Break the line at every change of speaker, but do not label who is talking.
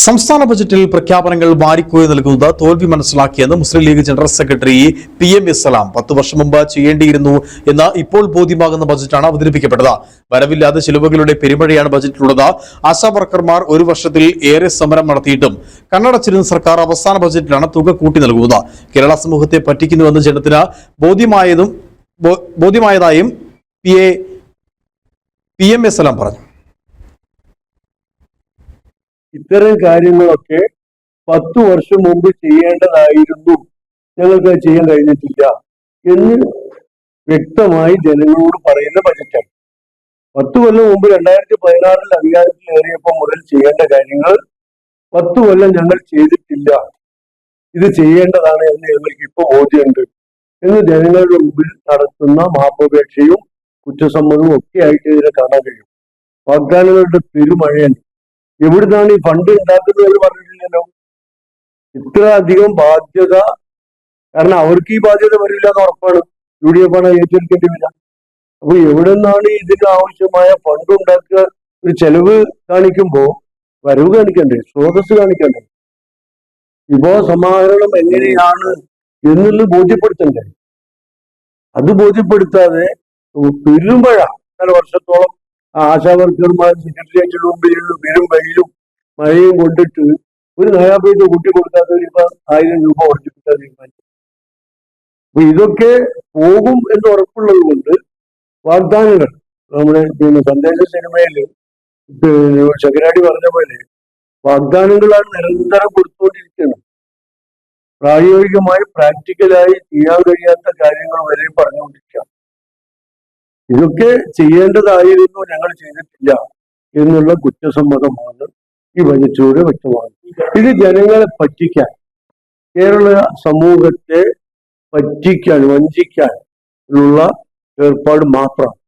സംസ്ഥാന ബജറ്റിൽ പ്രഖ്യാപനങ്ങൾ വാരിക്കോയി നൽകുന്നത് തോൽവി മനസ്സിലാക്കിയെന്ന് Muslim League general secretary P M S Salam പത്ത് വർഷം മുമ്പ് ചെയ്യേണ്ടിയിരുന്നു എന്ന് ഇപ്പോൾ ബോധ്യമാകുന്ന ബജറ്റാണ് അവതരിപ്പിക്കപ്പെട്ടത്. വരവില്ലാതെ ചിലവുകളുടെ പെരുമഴയാണ് ബജറ്റിലുള്ളത്. ആശാ വർക്കർമാർ ഒരു വർഷത്തിൽ ഏറെ സമരം നടത്തിയിട്ടും കണ്ണടച്ചിരുന്ന സർക്കാർ അവസാന ബജറ്റിലാണ് തുക കൂട്ടി നൽകുന്നത്. കേരള സമൂഹത്തെ പറ്റിക്കുന്നുവെന്ന് ജനത്തിന് ബോധ്യമായതും ബോധ്യമായതായും P A P M S പറഞ്ഞു.
ഇത്തരം കാര്യങ്ങളൊക്കെ പത്തു വർഷം മുമ്പ് ചെയ്യേണ്ടതായിരുന്നു. ഞങ്ങൾക്ക് അത് ചെയ്യാൻ കഴിഞ്ഞിട്ടില്ല എന്ന് വ്യക്തമായി ജനങ്ങളോട് പറയുന്ന ബജറ്റാണ്. പത്ത് കൊല്ലം മുമ്പ് രണ്ടായിരത്തി പതിനാറിൽ അധികാരത്തിലേറിയപ്പോൾ മുതൽ ചെയ്യേണ്ട കാര്യങ്ങൾ പത്ത് കൊല്ലം ഞങ്ങൾ ചെയ്തിട്ടില്ല. ഇത് ചെയ്യേണ്ടതാണ് എന്ന് ഞങ്ങൾക്ക് ഇപ്പൊ ബോധ്യമുണ്ട് എന്ന് ജനങ്ങളുടെ മുമ്പിൽ നടത്തുന്ന മാപ്പപേക്ഷയും കുറ്റസമ്മതവും ഒക്കെ ആയിട്ട് ഇതിനെ കാണാൻ കഴിയും. വാഗ്ദാനങ്ങളുടെ പെരുമഴയാണ് എവിടുന്നാണ് ഈ ഫണ്ട് ഉണ്ടാക്കുന്നത് എന്ന് പറഞ്ഞിട്ടില്ലല്ലോ. ഇത്ര അധികം ബാധ്യത കാരണം അവർക്ക് ഈ ബാധ്യത വരില്ല എന്ന് ഉറപ്പാണ്. യു ഡി എഫ് ആണ് ഏറ്റെടുക്കേണ്ടി വരിക. അപ്പൊ എവിടെ നിന്നാണ് ഇതിന് ആവശ്യമായ ഫണ്ട് ഉണ്ടാക്കുക? ഒരു ചെലവ് കാണിക്കുമ്പോ വരവ് കാണിക്കണ്ടേ? സ്രോതസ് കാണിക്കണ്ടേ? വിഭവ സമാഹരണം എങ്ങനെയാണ് എന്നുള്ളത് ബോധ്യപ്പെടുത്തണ്ടേ? അത് ബോധ്യപ്പെടുത്താതെ പെരുമ്പഴ പല വർഷത്തോളം ആശാവർക്കർമാർ സെക്രട്ടേറിയറ്റിന് മുമ്പിൽ വെറും വെയിലും മഴയും കൊണ്ടിട്ട് ഒരു നയാപേട്ട് കൂട്ടി കൊടുക്കാത്തവർ ഇപ്പൊ ആയിരം രൂപ വർദ്ധിപ്പിക്കാൻ തീരുമാനിച്ചു. അപ്പൊ ഇതൊക്കെ പോകും എന്ന് ഉറപ്പുള്ളത് കൊണ്ട് വാഗ്ദാനങ്ങൾ നമ്മുടെ പിന്നെ സന്ദേശ സിനിമയിൽ ശങ്കരാടി പറഞ്ഞ പോലെ വാഗ്ദാനങ്ങളാണ് നിരന്തരം കൊടുത്തുകൊണ്ടിരിക്കുന്നത്. പ്രായോഗികമായി പ്രാക്ടിക്കലായി ചെയ്യാൻ കഴിയാത്ത കാര്യങ്ങൾ വരെ പറഞ്ഞുകൊണ്ടിരിക്കുക ഇതൊക്കെ ചെയ്യേണ്ടതായിരുന്നു ഞങ്ങൾ ചെയ്തിട്ടില്ല എന്നുള്ള കുറ്റസമ്മതമാണ് ഈ ബജറ്റിലൂടെ വ്യക്തമാണ് ഇത് ജനങ്ങളെ പറ്റിക്കാൻ കേരള സമൂഹത്തെ പറ്റിക്കാൻ വഞ്ചിക്കാൻ ഉള്ള ഏർപ്പാട് മാത്രമാണ്